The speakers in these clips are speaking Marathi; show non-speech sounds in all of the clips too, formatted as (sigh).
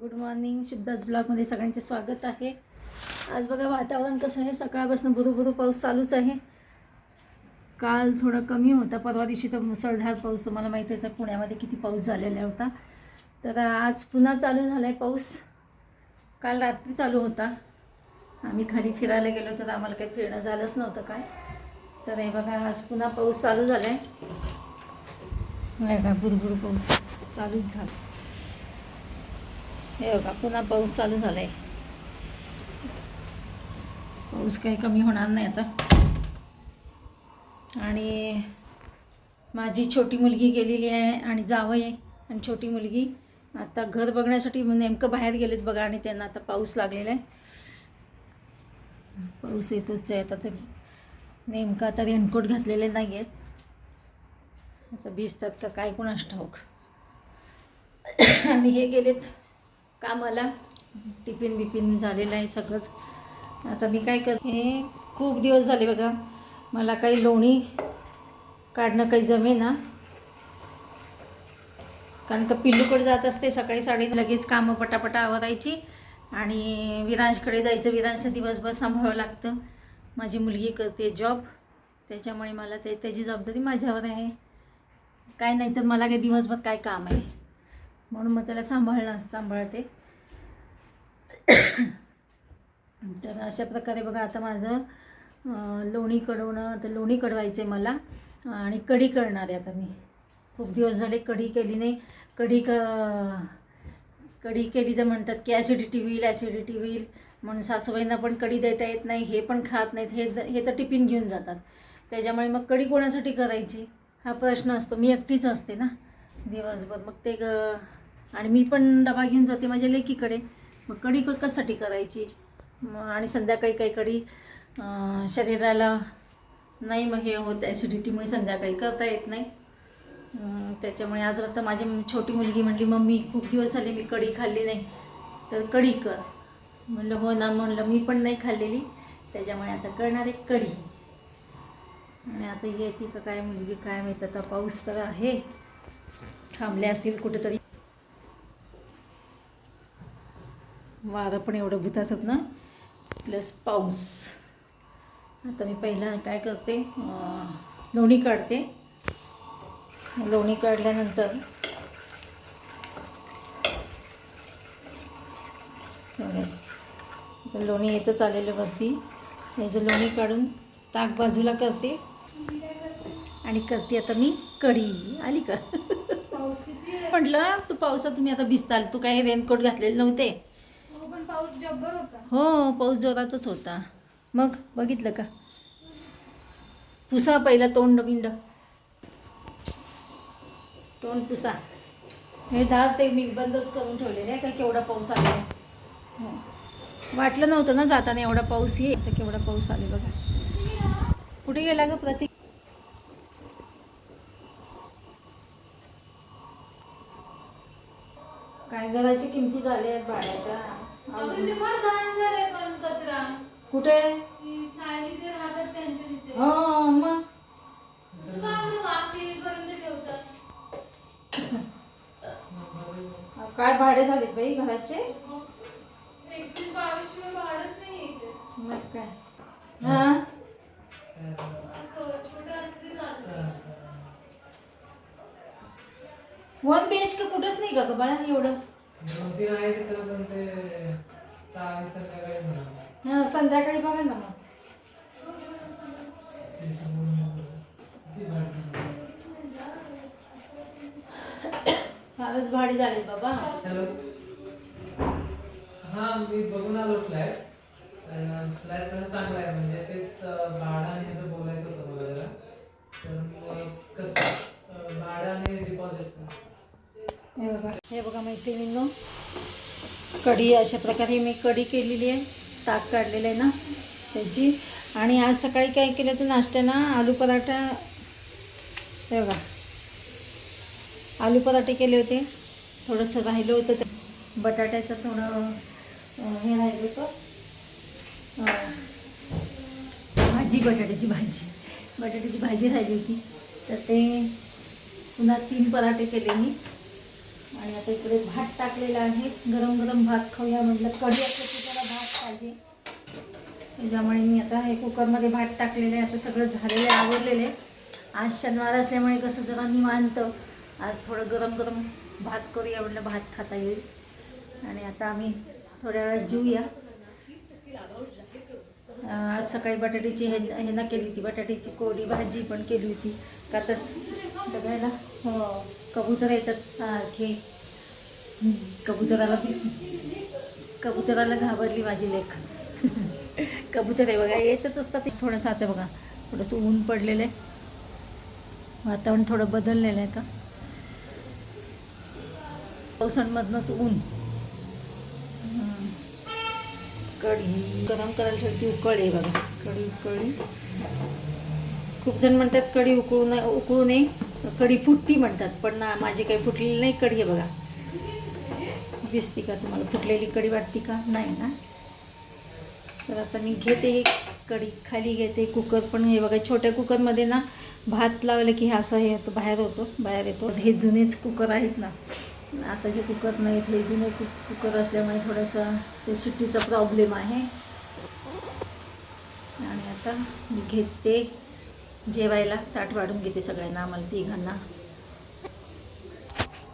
गुड मॉर्निंग शुद्धाच ब्लॉगमध्ये सगळ्यांचे स्वागत आहे. आज बघा वातावरण कसं आहे? सकाळपासून बुधू पाऊस चालूच आहे. काल थोडं कमी होता परवा दिवशी तर मुसळधार पाऊस तुम्हाला माहीत आहे पुण्यामध्ये किती पाऊस झालेला होता. तर आज पुन्हा चालू झाला आहे पाऊस. काल रात्री चालू होता. आम्ही खाली फिरायला गेलो तर आम्हाला काही फिरणं झालंच नव्हतं काय. तर हे बघा आज पुन्हा पाऊस चालू झाला आहे बुरबुर पाऊस चालूच झाला. हे बघा पुन्हा पाऊस चालू झाला आहे पाऊस काही कमी होणार नाही आता. आणि माझी छोटी मुलगी गेलेली आहे आणि जावं आहे. आणि छोटी मुलगी आता घर बघण्यासाठी नेमकं बाहेर गेलेत बघा आणि त्यांना आता पाऊस लागलेला आहे. पाऊस येतोच आहे. आता ते नेमकं आता रेनकोट घातलेले नाही आहेत. आता भिजतात का काय कोणास ठाऊक. (coughs) आणि हे गेलेत. कामाला टिफिन बिफिन झालेलं आहे सगळंच. आता मी काय करते खूप दिवस झाले बघा मला काही लोणी काढणं काही जमे ना कारण का पिल्लूकडे जात असते सकाळी साडी लगेच कामं पटापटा आवरायची आणि विरांशकडे जायचं विरांशचं दिवसभर सांभाळावं लागतं. माझी मुलगी करते जॉब त्याच्यामुळे मला ते त्याची जबाबदारी माझ्यावर आहे. काय नाही तर मला काही दिवसभर काय काम आहे. म्हणून मग त्याला सांभाळणं सांभाळते. तर अशा प्रकारे बघा आता माझं लोणी कडवणं तर लोणी कडवायचं आहे मला आणि कढी करणार आहे आता मी. खूप दिवस झाले कढी केली नाही. कढी क कढी केली तर म्हणतात की ॲसिडिटी होईल ॲसिडिटी होईल. म्हणून सासूबाईंना पण कढी देता येत नाही हे पण खात नाहीत हे हे तर टिफिन घेऊन जातात. त्याच्यामुळे मग कढी कोणासाठी करायची? हा प्रश्न असतो. मी एकटीच असते ना दिवसभर. मग ते ग आणि मी पण डबा घेऊन जाते माझ्या लेकीकडे. मग कढी कशासाठी करायची? मग आणि संध्याकाळी काही कढी शरीराला नाही मग हे होत ॲसिडिटीमुळे संध्याकाळी करता येत नाही. त्याच्यामुळे आज आता माझी छोटी मुलगी म्हणली मम्मी खूप दिवस झाले मी कढी खाल्ली नाही. तर कढी कर. म्हणलं हो ना म्हणलं मी पण नाही खाल्लेली. त्याच्यामुळे आता करणार आहे कढी. आणि आता येते का काय मुलगी काय माहीत आता पाऊस तर आहे. थांबले असतील कुठेतरी. वारं पण एवढं भूत असत ना. प्लस पाऊस. आता मी पहिला काय करते लोणी काढते. लोणी काढल्यानंतर लोणी येतच आलेलं वरती. याचं लोणी काढून ताक बाजूला करते. आणि करते आता मी कढी. आली का? म्हटलं तू पावसात तुम्ही आता भिजताल. तू काही रेनकोट घातलेले नव्हते. पाऊस जब्बर होता. हो पाऊस जोरातच होता. मग बघितलं का? पुसा पहिला तोंड बिंड. तोंड पुसा. हे दार ते मी बंदच करून ठेवलेले आहे का? केवढा पाऊस आला आहे. हो. वाटलं नव्हतं ना जाताना एवढा पाऊस ये तर केवढा पाऊस आले बघा. कुठे गेला ग प्रतीक? काय घराची किमती झाल्या आहेत भाड्याच्या? अगं तिथे फार घाण झालंय पण कचरा. कुठे? ती सायली ते राहतात त्यांच्या तिथे. हो मग? असं का एवढं वास येईपर्यंत ठेवतात काय भाडे झालेत बाई घराचे? एकवीस बावीस शिवाय भाडंच नाही इथे. मग काय? हा. छोटं चालतं. वन बी एच के कुठंच नाही का ग बाळा एवढं. दोन तीन आहे तिथं पण ते चाळीस संध्याकाळी म्हणा हा, संध्याकाळी बघा ना मग. किती भाडं फारच भाडे झालेत बाबा. हॅलो हां मी बघून आलो फ्लॅट. फ्लॅट तसं चांगला आहे म्हणजे तेच अं, भाडं आणि ह्याचं बोलायचं होतं मला जरा तर मग कसं अं, भाडं आणि डिपॉझिटचं हे बघा हे बघा मैत्रिणींनो कढी अशा प्रकारे मी कढी केलेली आहे. ताक काढलेलं आहे ना त्याची. आणि आज सकाळी काय केलं तर नाश्त्यानं आलू पराठा. हे बघा. आलू पराठे केले होते. थोडंसं राहिलं होतं ते. बटाट्याचं थोडं हे राहिलं होतं. भाजी बटाट्याची भाजी. बटाट्याची भाजी राहिली होती. तर ते पुन्हा तीन पराठे केले मी. आणि आता इकडे भात टाकलेला आहे. गरम गरम भात खाऊया म्हटलं कढी असलं की त्याला भात पाहिजे. त्याच्यामुळे मी आता हे कुकरमध्ये भात टाकलेले आहे. आता सगळं झालेलं आहे आहे. आज शनिवार असल्यामुळे कसं जरा निवांत. आज थोडं गरम गरम भात करूया म्हटलं भात खाता येईल. आणि आता आम्ही थोड्या वेळात जेऊया. आज सकाळी बटाट्याची हे ह्यांना केली होती. बटाट्याची कोडी भाजी पण केली होती. का तर? बघायला हो, कबूतर येतात सारखे. कबुतराला कबुतराला घाबरली माझी लेख. कबूतर आहे बघा येतच असतात ते. थोडंसं आता बघा थोडंसं ऊन पडलेलं आहे वातावरण थोडं बदललेलं आहे का पावसांमधनंच ऊन. कढी गरम करायला ठेवती उकळी बघा. कढी उकळी. खूप जण म्हणतात कढी उकळू नये उकळू नये. कढी फुटती म्हणतात पण ना माझी काही फुटलेली नाही कढी आहे बघा. दिसती का तुम्हाला? फुटलेली कढी वाटते का? नाही ना? तर आता मी घेते ही कढी खाली घेते कुकर पण हे बघा छोट्या कुकरमध्ये ना भात लावलं की हे असं हे बाहेर होतो बाहेर येतो. हे जुनेच कुकर आहेत ना. आताचे कुकर नाहीत हे जुने कुक कुकर असल्यामुळे थोडंसं ते सुट्टीचा प्रॉब्लेम आहे. आणि आता मी घेते जेवायला ताट वाढून घेते सगळ्यांना आम्हाला तिघांना.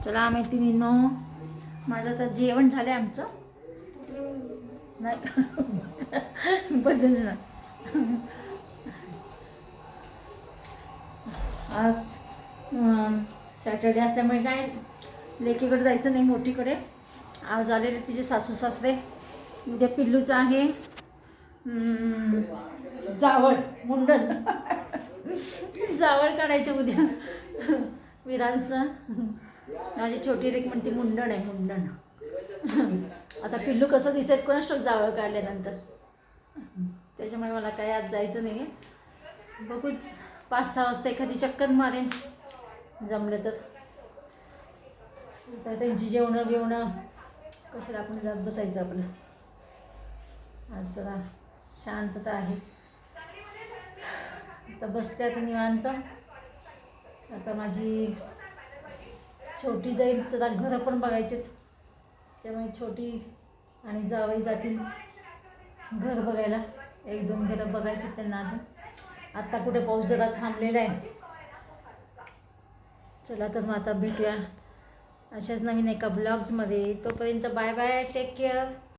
चला मैत्रिणींनो माझं आता जेवण झालं आमचं. नाही. बदललं. आज सॅटर्डे असल्यामुळे काय लेकीकडे जायचं नाही मोठीकडे. आज आलेले तिचे सासू सासरे. उद्या पिल्लूचं आहे. जावळ मुंडन. जावळ काढायचे उद्या. विरांचं माझी छोटी रेक म्हणते मुंडण आहे मुंडण. आता पिल्लू कसं दिसेल कोणाच ठाऊक जावळ काढल्यानंतर. त्याच्यामुळे मला काही आज जायचं नाही आहे बघूच पाच सहा वाजता एखादी चक्कर मारेन. जमलं तर. त्यांची जेवणं बिवणं कशाला आपण जात बसायचं आपलं. आज जरा शांतता आहे. आता बसते आता निवांत. आता माझी छोटी जाईल तर घरं पण बघायचेत. त्यामुळे छोटी आणि जावई जातील घर बघायला. एक दोन घरं बघायची त्यांना अजून. आत्ता कुठे पाऊस जरा थांबलेला आहे. चला तर मग आता भेटूया अशाच नवीन एका ब्लॉग्समध्ये तोपर्यंत बाय बाय टेक केअर